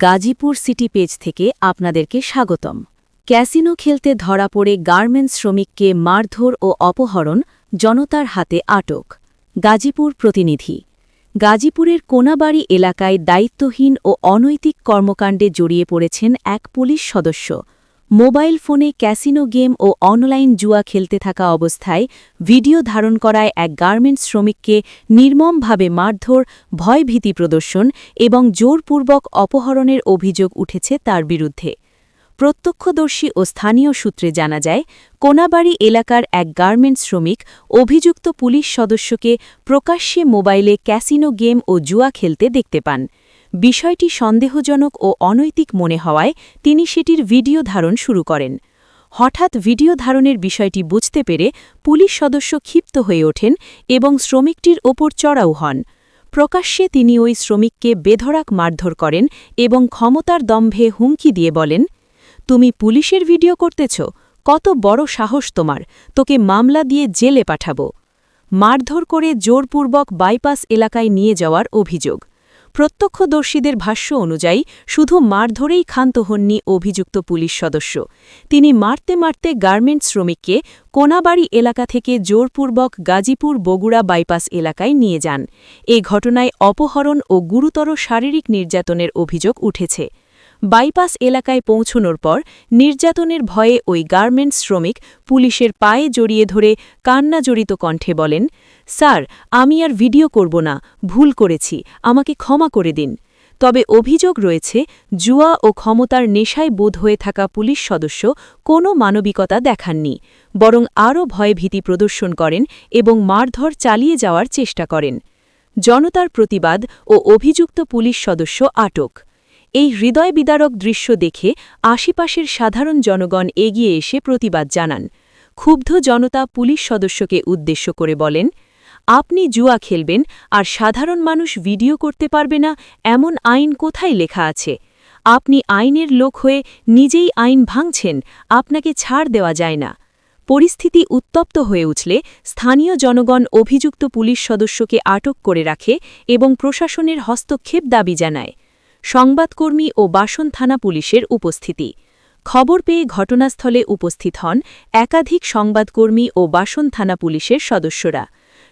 Gazipur city page থেকে আপনাদেরকে স্বাগতম। ক্যাসিনো খেলতে ধরা পড়ে গার্মেন্টস শ্রমিককে মারধর ও অপহরণ, জনতার হাতে আটক। গাজীপুর প্রতিনিধি গাজীপুরের কোনাবাড়ি এলাকায় দায়িত্বহীন ও অনৈতিক কর্মকাণ্ডে জড়িয়ে পড়েছেন এক পুলিশ সদস্য। মোবাইল ফোনে ক্যাসিনো গেম ও অনলাইন জুয়া খেলতে থাকা অবস্থায় ভিডিও ধারণ করায় এক গার্মেন্টস শ্রমিককে নির্মমভাবে মারধর, ভয়ভীতি প্রদর্শন এবং জোরপূর্বক অপহরণের অভিযোগ উঠেছে তার বিরুদ্ধে। প্রত্যক্ষদর্শী ও স্থানীয় সূত্রে জানা যায়, কোনাবাড়ি এলাকার এক গার্মেন্টস শ্রমিক অভিযুক্ত পুলিশ সদস্যকে প্রকাশ্যে মোবাইলে ক্যাসিনো গেম ও জুয়া খেলতে দেখতে পান। বিষয়টি সন্দেহজনক ও অনৈতিক মনে হওয়ায় তিনি সেটির ভিডিও ধারণ শুরু করেন। হঠাৎ ভিডিও ধারণের বিষয়টি বুঝতে পেরে পুলিশ সদস্য ক্ষিপ্ত হয়ে ওঠেন এবং শ্রমিকটির ওপর চড়াও হন। প্রকাশ্যে তিনি ওই শ্রমিককে বেধড়াক মারধর করেন এবং ক্ষমতার দম্ভে হুমকি দিয়ে বলেন তুমি পুলিশের ভিডিও করতেছ? কত বড় সাহস তোমার। তোকে মামলা দিয়ে জেলে পাঠাবো। মারধর করে জোরপূর্বক বাইপাস এলাকায় নিয়ে যাওয়ার অভিযোগ। প্রত্যক্ষদর্শীদের ভাষ্য অনুযায়ী, শুধু মারধরেই ক্ষান্ত হননি অভিযুক্ত পুলিশ সদস্য। তিনি মারতে মারতে গার্মেন্টস শ্রমিককে কোনাবাড়ি এলাকা থেকে জোরপূর্বক গাজীপুর বগুড়া বাইপাস এলাকায় নিয়ে যান। এ ঘটনায় অপহরণ ও গুরুতর শারীরিক নির্যাতনের অভিযোগ উঠেছে। বাইপাস এলাকায় পৌঁছনোর পর নির্যাতনের ভয়ে ওই গার্মেন্টস শ্রমিক পুলিশের পায়ে জড়িয়ে ধরে কান্নাজড়িত কণ্ঠে বলেন, স্যার, আমি আর ভিডিও করব না, ভুল করেছি, আমাকে ক্ষমা করে দিন। তবে অভিযোগ রয়েছে, জুয়া ও ক্ষমতার নেশায় বোধ হয়ে থাকা পুলিশ সদস্য কোনো মানবিকতা দেখাননি, বরং আরও ভয়ভীতি প্রদর্শন করেন এবং মারধর চালিয়ে যাওয়ার চেষ্টা করেন। জনতার প্রতিবাদ ও অভিযুক্ত পুলিশ সদস্য আটক। এই হৃদয় বিদারক দৃশ্য দেখে আশেপাশের সাধারণ জনগণ এগিয়ে এসে প্রতিবাদ জানান। ক্ষুব্ধ জনতা পুলিশ সদস্যকে উদ্দেশ্য করে বলেন, আপনি জুয়া খেলবেন আর সাধারণ মানুষ ভিডিও করতে পারবে না, এমন আইন কোথায় লেখা আছে? আপনি আইনের লোক হয়ে নিজেই আইন ভাঙছেন, আপনাকে ছাড় দেওয়া যায় না। পরিস্থিতি উত্তপ্ত হয়ে উঠলে স্থানীয় জনগণ অভিযুক্ত পুলিশ সদস্যকে আটক করে রাখে এবং প্রশাসনের হস্তক্ষেপ দাবি জানায়। সংবাদকর্মী ও বাসন থানা পুলিশের উপস্থিতি। খবর পেয়ে ঘটনাস্থলে উপস্থিত হন একাধিক সংবাদকর্মী ও বাসন থানা পুলিশের সদস্যরা।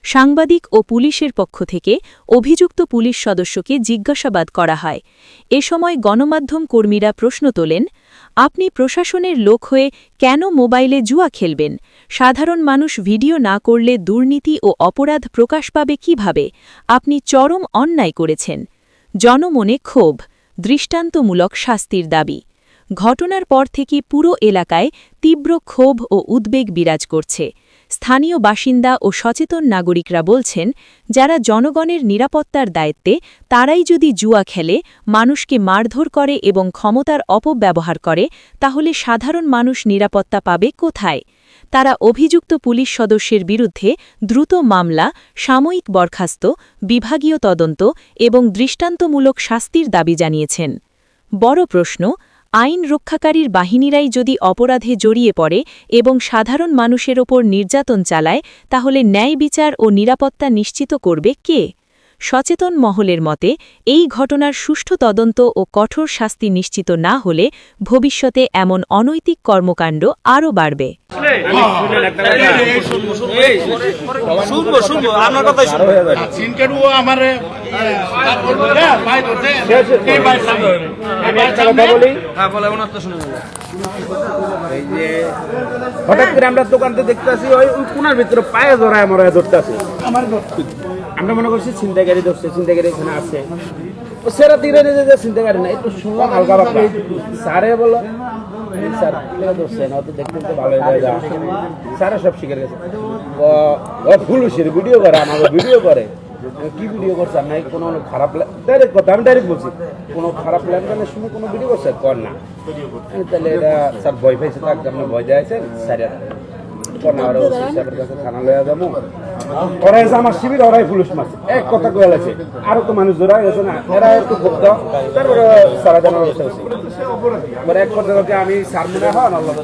সাংবাদিক ও পুলিশের পক্ষ থেকে অভিযুক্ত পুলিশ সদস্যকে জিজ্ঞাসাবাদ করা হয়। এ সময় গণমাধ্যম কর্মীরা প্রশ্ন তোলেন, আপনি প্রশাসনের লোক হয়ে কেন মোবাইলে জুয়া খেলবেন? সাধারণ মানুষ ভিডিও না করলে দুর্নীতি ও অপরাধ প্রকাশ পাবে কীভাবে? আপনি চরম অন্যায় করেছেন। জনমনে ক্ষোভ, দৃষ্টান্তমূলক শাস্তির দাবি। ঘটনার পর থেকে পুরো এলাকায় তীব্র ক্ষোভ ও উদ্বেগ বিরাজ করছে। স্থানীয় বাসিন্দা ও সচেতন নাগরিকরা বলছেন, যারা জনগণের নিরাপত্তার দায়িত্বে, তারাই যদি জুয়া খেলে, মানুষকে মারধর করে এবং ক্ষমতার অপব্যবহার করে, তাহলে সাধারণ মানুষ নিরাপত্তা পাবে কোথায়? তারা অভিযুক্ত পুলিশ সদস্যের বিরুদ্ধে দ্রুত মামলা, সাময়িক বরখাস্ত, বিভাগীয় তদন্ত এবং দৃষ্টান্তমূলক শাস্তির দাবি জানিয়েছেন। বড় প্রশ্ন, আইন রক্ষাকারীর বাহিনীরাই যদি অপরাধে জড়িয়ে পড়ে এবং সাধারণ মানুষের ওপর নির্যাতন চালায়, তাহলে ন্যায় বিচার ও নিরাপত্তা নিশ্চিত করবে কে? সচেতন মহলের মতে, এই ঘটনার সুষ্ঠু তদন্ত ও কঠোর শাস্তি নিশ্চিত না হলে ভবিষ্যতে এমন অনৈতিক কর্মকাণ্ড আরও বাড়বে। হঠাৎ করে আমরা দোকানতে দেখতেছি, ওই কোনার ভিতরে পায়ে ধরায় মরা ধরতেছে। আমরা মনে করছি ছিনতাইকারী ধরছে, ছিনতাইকারী এখানে আছে। সেরা তীরে নিজে যে ছিনতাইকারী না, একটু শুনলাম হালকা পাতলা। স্যারে বলল স্যার না ভালো সব শিখে গেছে। ভিডিও করে ভিডিও করে। কি ভিডিও কোনো খারাপ ডাইরেক্ট আমি ডাইরেক্ট কোনো খারাপ কোনো ভিডিও করছে? তাহলে এটা, স্যার ভয় ভয় স্যার থানা লইয়া যাব। ওরাই যে আমার শিবির, ওরাই পুলিশ মারছে এক কথা কয়ে আছে আরও তো মানুষ ধরা গেছে না। এরা একটু ভক্ত। তারপরে সারা জানার ব্যবস্থা আছে এক কথা আমি সার মনে আল্লাহ।